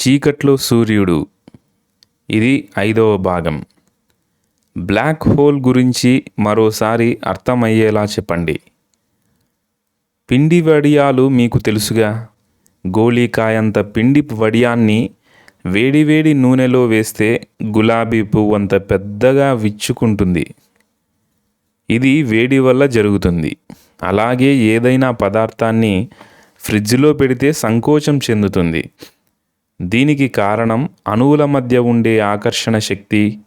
చీకట్లో సూర్యుడు. ఇది ఐదవ భాగం. బ్లాక్ హోల్ గురించి మరోసారి అర్థమయ్యేలా చెప్పండి. పిండి వడియాలు మీకు తెలుసుగా? గోళీకాయంత పిండి వడియాన్ని వేడివేడి నూనెలో వేస్తే గులాబీ పువ్వు అంత పెద్దగా విచ్చుకుంటుంది. ఇది వేడి వల్ల జరుగుతుంది. అలాగే ఏదైనా పదార్థాన్ని ఫ్రిడ్జ్లో పెడితే సంకోచం చెందుతుంది. దీనికి కారణం అణువుల మధ్య ఉండే ఆకర్షణ శక్తి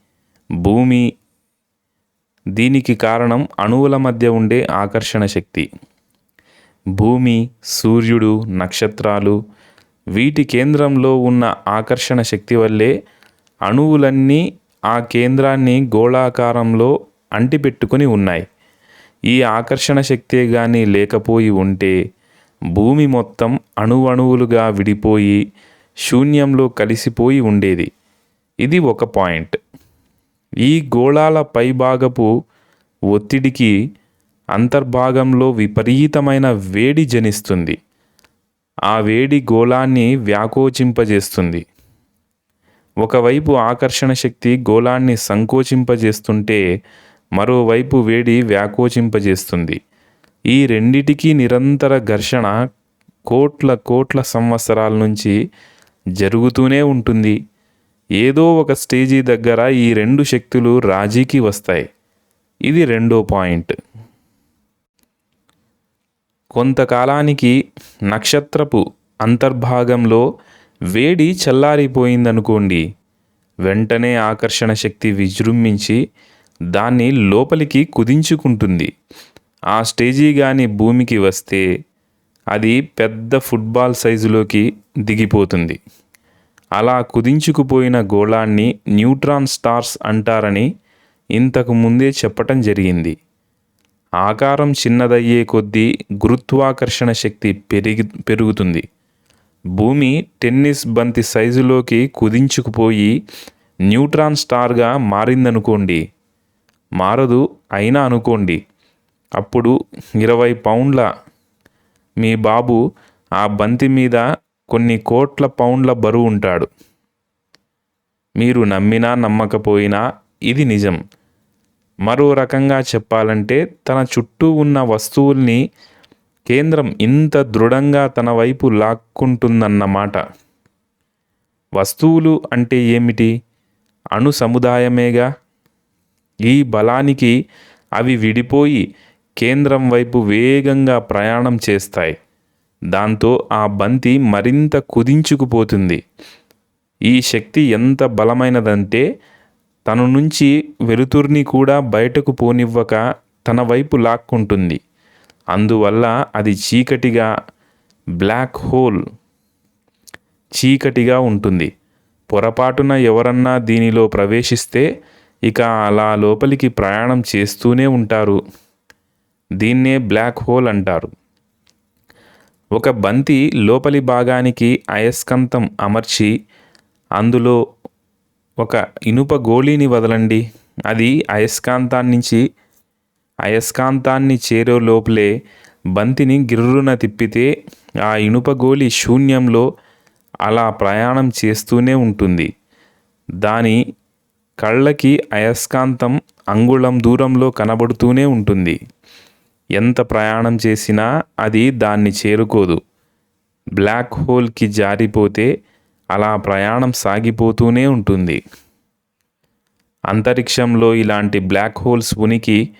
భూమి. దీనికి కారణం అణువుల మధ్య ఉండే ఆకర్షణ శక్తి. భూమి సూర్యుడు నక్షత్రాలు వీటి కేంద్రంలో ఉన్న ఆకర్షణ శక్తి వల్లే అణువులన్నీ ఆ కేంద్రాన్ని గోళాకారంలో అంటిపెట్టుకొని ఉన్నాయి. ఈ ఆకర్షణ శక్తే కానీ లేకపోయి ఉంటే భూమి మొత్తం అణువణువులుగా విడిపోయి శూన్యంలో కలిసిపోయి ఉండేది. ఇది ఒక పాయింట్. ఈ గోళాల పైభాగపు ఒత్తిడికి అంతర్భాగంలో విపరీతమైన వేడి జనిస్తుంది. ఆ వేడి గోళాన్ని వ్యాకోచింపజేస్తుంది. ఒకవైపు ఆకర్షణ శక్తి గోళాన్ని సంకోచింపజేస్తుంటే మరోవైపు వేడి వ్యాకోచింపజేస్తుంది. ఈ రెండిటికీ నిరంతర ఘర్షణ కోట్ల కోట్ల సంవత్సరాల నుంచి జరుగుతూనే ఉంటుంది. ఏదో ఒక స్టేజీ దగ్గర ఈ రెండు శక్తులు రాజీకి వస్తాయి. ఇది రెండో పాయింట్. కొంతకాలానికి నక్షత్రపు అంతర్భాగంలో వేడి చల్లారిపోయిందనుకోండి వెంటనే ఆకర్షణ శక్తి విజృంభించి దాన్ని లోపలికి కుదించుకుంటుంది. ఆ స్టేజీ కానీ భూమికి వస్తే అది పెద్ద ఫుట్బాల్ సైజులోకి దిగిపోతుంది. అలా కుదించుకుపోయిన గోళాన్ని న్యూట్రాన్ స్టార్స్ అంటారని ఇంతకు ముందే చెప్పటం జరిగింది. ఆకారం చిన్నదయ్యే కొద్దీ గురుత్వాకర్షణ శక్తి పెరిగి పెరుగుతుంది. భూమి టెన్నిస్ బంతి సైజులోకి కుదించుకుపోయి న్యూట్రాన్ స్టార్గా మారిందనుకోండి. మారదు అయినా అనుకోండి. అప్పుడు ఇరవై పౌండ్ల మీ బాబు ఆ బంతి మీద కొన్ని కోట్ల పౌండ్ల బరువు ఉంటాడు. మీరు నమ్మినా నమ్మకపోయినా ఇది నిజం. మరో రకంగా చెప్పాలంటే తన చుట్టూ ఉన్న వస్తువుల్ని కేంద్రం ఇంత దృఢంగా తన వైపు లాక్కుంటుందన్నమాట వస్తువులు అంటే ఏమిటి? అణు సముదాయమేగా? ఈ బలానికి అవి విడిపోయి కేంద్రం వైపు వేగంగా ప్రయాణం చేస్తాయి. దాంతో ఆ బంతి మరింత కుదించుకుపోతుంది. ఈ శక్తి ఎంత బలమైనదంటే తన నుంచి వెలుతుర్ని కూడా బయటకు పోనివ్వక తన వైపు లాక్కుంటుంది. అందువల్ల అది చీకటిగా బ్లాక్ హోల్ చీకటిగా ఉంటుంది. పొరపాటున ఎవరన్నా దీనిలో ప్రవేశిస్తే ఇక అలా లోపలికి ప్రయాణం చేస్తూనే ఉంటారు. దీన్నే బ్లాక్ హోల్ అంటారు. ఒక బంతి లోపలి భాగానికి అయస్కాంతం అమర్చి అందులో ఒక ఇనుప గోళీని వదలండి. అది అయస్కాంతాన్నించి అయస్కాంతాన్ని చేరే లోపలే బంతిని గిర్రున తిప్పితే ఆ ఇనుప గోళీ శూన్యంలో అలా ప్రయాణం చేస్తూనే ఉంటుంది. దాని కళ్ళకి అయస్కాంతం అంగుళం దూరంలో కనబడుతూనే ఉంటుంది. ఎంత ప్రయాణం చేసినా అది దాన్ని చేరుకోదు. బ్లాక్ హోల్కి జారిపోతే అలా ప్రయాణం సాగిపోతూనే ఉంటుంది. అంతరిక్షంలో ఇలాంటి బ్లాక్ హోల్స్ ఉనికి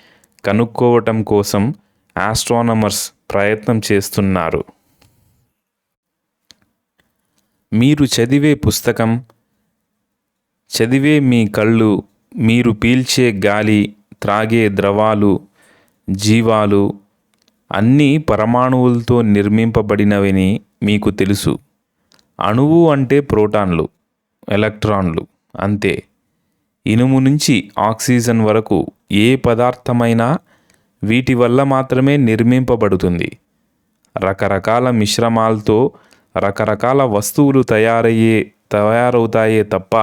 కనుక్కోవటం కోసం ఆస్ట్రానమర్స్ ప్రయత్నం చేస్తున్నారు. మీరు చదివే పుస్తకం చదివే మీ కళ్ళు మీరు పీల్చే గాలి త్రాగే ద్రవాలు జీవాలు అన్నీ పరమాణువులతో నిర్మింపబడినవని మీకు తెలుసు. అణువు అంటే ప్రోటాన్లు ఎలక్ట్రాన్లు అంతే. ఇనుము నుంచి ఆక్సిజన్ వరకు ఏ పదార్థమైనా వీటి వల్ల మాత్రమే నిర్మింపబడుతుంది. రకరకాల మిశ్రమాలతో రకరకాల వస్తువులు తయారయ్యే తయారవుతాయే తప్ప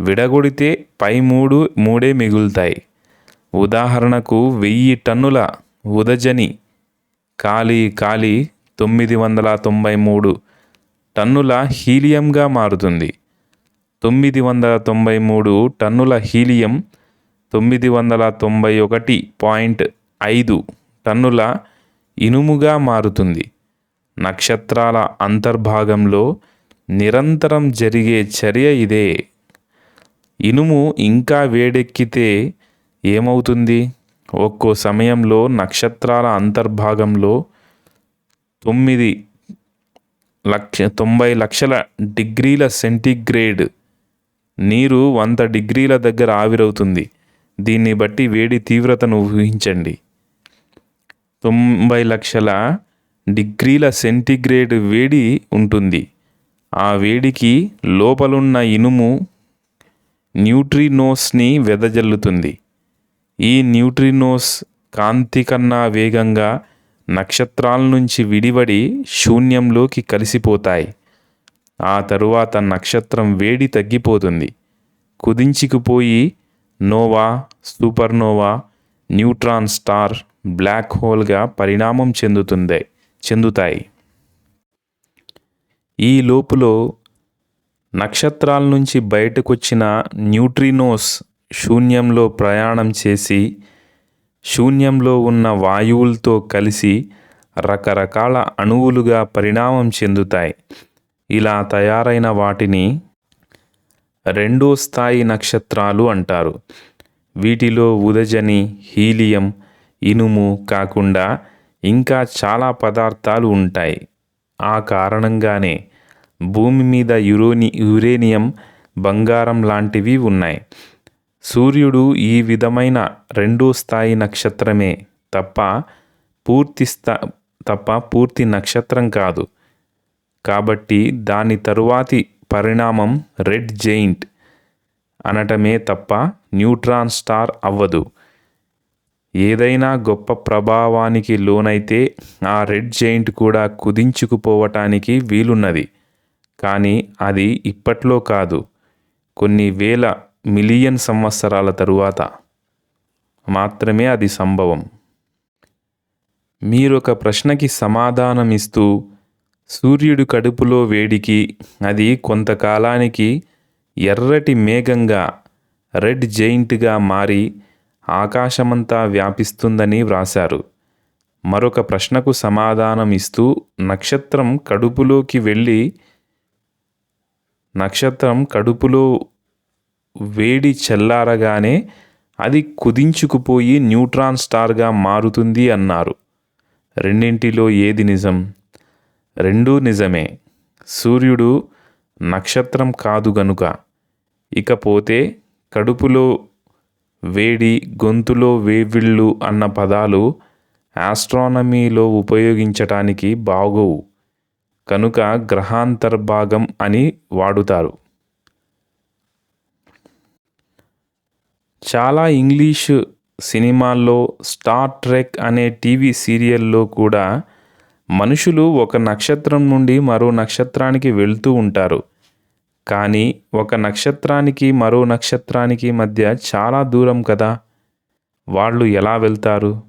విడగొడితే పై మూడు మూడే మిగులుతాయి. ఉదాహరణకు వెయ్యి టన్నుల ఉదజని ఖాళీ ఖాళీ తొమ్మిది వందల తొంభై మూడు టన్నుల హీలియంగా మారుతుంది. తొమ్మిది వందల తొంభై మూడు టన్నుల హీలియం తొమ్మిది వందల తొంభై ఒకటి పాయింట్ ఐదు టన్నుల ఇనుముగా మారుతుంది. నక్షత్రాల అంతర్భాగంలో నిరంతరం జరిగే చర్య ఇదే. ఇనుము ఇంకా వేడెక్కితే ఏమవుతుంది? ఒక్కో సమయంలో నక్షత్రాల అంతర్భాగంలో తొమ్మిది లక్ష తొంభై లక్షల డిగ్రీల సెంటీగ్రేడ్ నీరు వంద డిగ్రీల దగ్గర ఆవిరవుతుంది. దీన్ని బట్టి వేడి తీవ్రతను ఊహించండి. తొంభై లక్షల డిగ్రీల సెంటీగ్రేడ్ వేడి ఉంటుంది. ఆ వేడికి లోపలున్న ఇనుము న్యూట్రినోస్ని వెదజల్లుతుంది. ఈ న్యూట్రినోస్ కాంతి కన్నా వేగంగా నక్షత్రాల నుంచి విడివడి శూన్యంలోకి కలిసిపోతాయి. ఆ తరువాత నక్షత్రం వేడి తగ్గిపోతుంది. కుదించుకుపోయి nova supernova neutron star black హోల్గా పరిణామం చెందుతుంది చెందుతాయి. ఈ లోపులో నక్షత్రాల నుంచి బయటకొచ్చిన న్యూట్రినోస్ శూన్యంలో ప్రయాణం చేసి శూన్యంలో ఉన్న వాయువులతో కలిసి రకరకాల అణువులుగా పరిణామం చెందుతాయి. ఇలా తయారైన వాటిని రెండో స్థాయి నక్షత్రాలు అంటారు. వీటిలో ఉదజని హీలియం ఇనుము కాకుండా ఇంకా చాలా పదార్థాలు ఉంటాయి. ఆ కారణంగానే భూమి మీద యురోని యురేనియం బంగారం లాంటివి ఉన్నాయి. సూర్యుడు ఈ విధమైన రెండో స్థాయి నక్షత్రమే తప్ప పూర్తి స్థా తప్ప పూర్తి నక్షత్రం కాదు. కాబట్టి దాని తరువాతి పరిణామం రెడ్ జెయింట్ అనటమే తప్ప న్యూట్రాన్ స్టార్ అవ్వదు. ఏదైనా గొప్ప ప్రభావానికి లోనైతే ఆ రెడ్ జెయింట్ కూడా కుదించుకుపోవటానికి వీలున్నది. కానీ అది ఇప్పట్లో కాదు. కొన్ని వేల మిలియన్ సంవత్సరాల తరువాత మాత్రమే అది సంభవం. మీరొక ప్రశ్నకి సమాధానం ఇస్తూ కడుపులో వేడికి అది కొంతకాలానికి ఎర్రటి మేఘంగా రెడ్ జెయింట్గా మారి ఆకాశమంతా వ్యాపిస్తుందని వ్రాశారు. మరొక ప్రశ్నకు సమాధానం ఇస్తూ నక్షత్రం కడుపులోకి వెళ్ళి నక్షత్రం కడుపులో వేడి చల్లారగానే అది కుదించుకుపోయి న్యూట్రాన్ స్టార్గా మారుతుంది అన్నారు. రెండింటిలో ఏది నిజం? రెండూ నిజమే. సూర్యుడు నక్షత్రం కాదు గనుక. ఇకపోతే కడుపులో వేడి గొంతులో వేవిళ్ళు అన్న పదాలు ఆస్ట్రానమీలో ఉపయోగించటానికి బాగోవు. కనుక గ్రహాంతర్భాగం అని వాడుతారు. చాలా ఇంగ్లీషు సినిమాల్లో స్టార్ ట్రెక్ అనే టీవీ సీరియల్లో కూడా మనుషులు ఒక నక్షత్రం నుండి మరో నక్షత్రానికి వెళ్తూ ఉంటారు. కానీ ఒక నక్షత్రానికి మరో నక్షత్రానికి మధ్య చాలా దూరం కదా? వాళ్ళు ఎలా వెళ్తారు?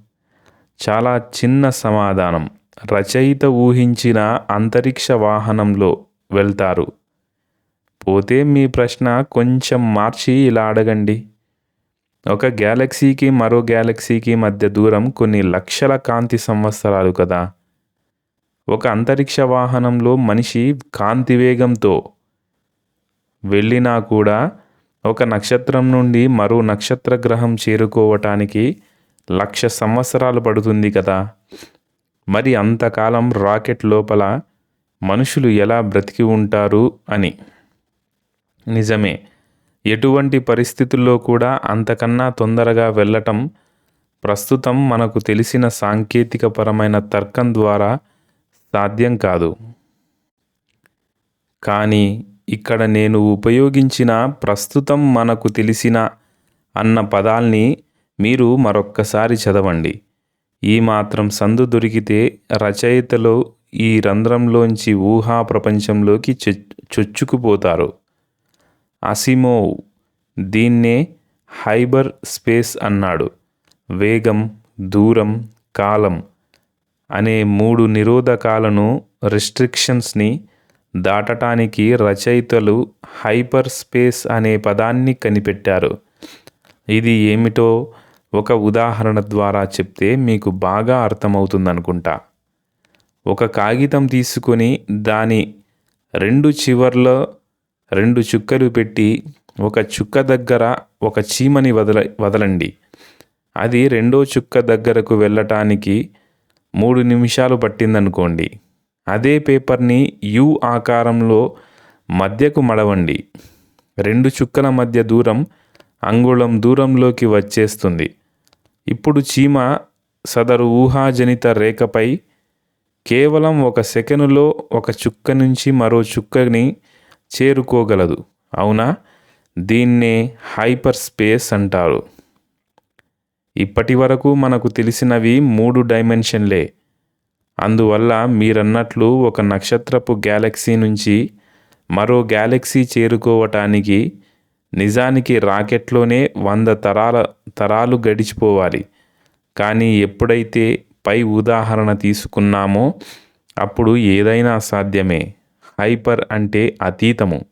చాలా చిన్న సమాధానం. రచయిత ఊహించిన అంతరిక్ష వాహనంలో వెళ్తారు. పోతే మీ ప్రశ్న కొంచెం మార్చి ఇలా అడగండి. ఒక గ్యాలక్సీకి మరో గ్యాలక్సీకి మధ్య దూరం కొన్ని లక్షల కాంతి సంవత్సరాలు కదా. ఒక అంతరిక్ష వాహనంలో మనిషి కాంతి వేగంతో వెళ్ళినా కూడా ఒక నక్షత్రం నుండి మరో నక్షత్ర గ్రహం చేరుకోవటానికి లక్ష సంవత్సరాలు పడుతుంది కదా. మరి అంతకాలం రాకెట్ లోపల మనుషులు ఎలా బ్రతికి ఉంటారు అని. నిజమే. ఎటువంటి పరిస్థితుల్లో కూడా అంతకన్నా తొందరగా వెళ్ళటం ప్రస్తుతం మనకు తెలిసిన సాంకేతికపరమైన తర్కం ద్వారా సాధ్యం కాదు. కానీ ఇక్కడ నేను ఉపయోగించిన ప్రస్తుతం మనకు తెలిసిన అన్న పదాల్ని మీరు మరొక్కసారి చదవండి. ఈ మాత్రం సందు దొరికితే రచయితలో ఈ రంధ్రంలోంచి ఊహా ప్రపంచంలోకి చొచ్చుకుపోతారు. అసిమోవ్ దీన్నే హైబర్ స్పేస్ అన్నాడు. వేగం దూరం కాలం అనే మూడు నిరోధకాలను రిస్ట్రిక్షన్స్ని దాటటానికి రచయితలు హైపర్ స్పేస్ అనే పదాన్ని కనిపెట్టారు. ఇది ఏమిటో ఒక ఉదాహరణ ద్వారా చెప్తే మీకు బాగా అర్థమవుతుందనుకుంటా. ఒక కాగితం తీసుకొని దాని రెండు చివర్లో రెండు చుక్కలు పెట్టి ఒక చుక్క దగ్గర ఒక చీమని వదల వదలండి. అది రెండో చుక్క దగ్గరకు వెళ్ళటానికి మూడు నిమిషాలు పట్టిందనుకోండి. అదే పేపర్ని యు ఆకారంలో మధ్యకు మడవండి. రెండు చుక్కల మధ్య దూరం అంగుళం దూరంలోకి వచ్చేస్తుంది. ఇప్పుడు చీమ సదరు ఊహాజనిత రేఖపై కేవలం ఒక సెకనులో ఒక చుక్క నుంచి మరో చుక్కని చేరుకోగలదు. అవునా? దీన్నే హైపర్ స్పేస్ అంటారు. ఇప్పటి వరకు మనకు తెలిసినవి మూడు డైమెన్షన్లే. అందువల్ల మీరన్నట్లు ఒక నక్షత్రపు గ్యాలక్సీ నుంచి మరో గ్యాలక్సీ చేరుకోవటానికి నిజానికి రాకెట్లోనే వంద తరాల తరాలు గడిచిపోవాలి. కానీ ఎప్పుడైతే పై ఉదాహరణ తీసుకున్నామో అప్పుడు ఏదైనా సాధ్యమే. హైపర్ అంటే అతీతము.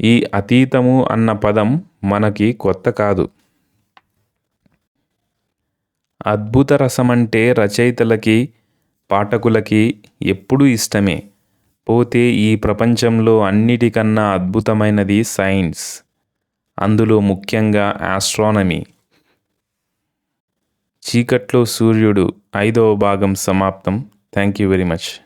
ఈ అతీతము అన్న పదం మనకి కొత్త కాదు. అద్భుత రసమంటే రచయితలకి పాఠకులకి ఎప్పుడూ ఇష్టమే. పోతే ఈ ప్రపంచంలో అన్నిటికన్నా అద్భుతమైనది సైన్స్. అందులో ముఖ్యంగా ఆస్ట్రానమీ. చీకట్లో సూర్యుడు ఐదవ భాగం సమాప్తం. Thank you very much.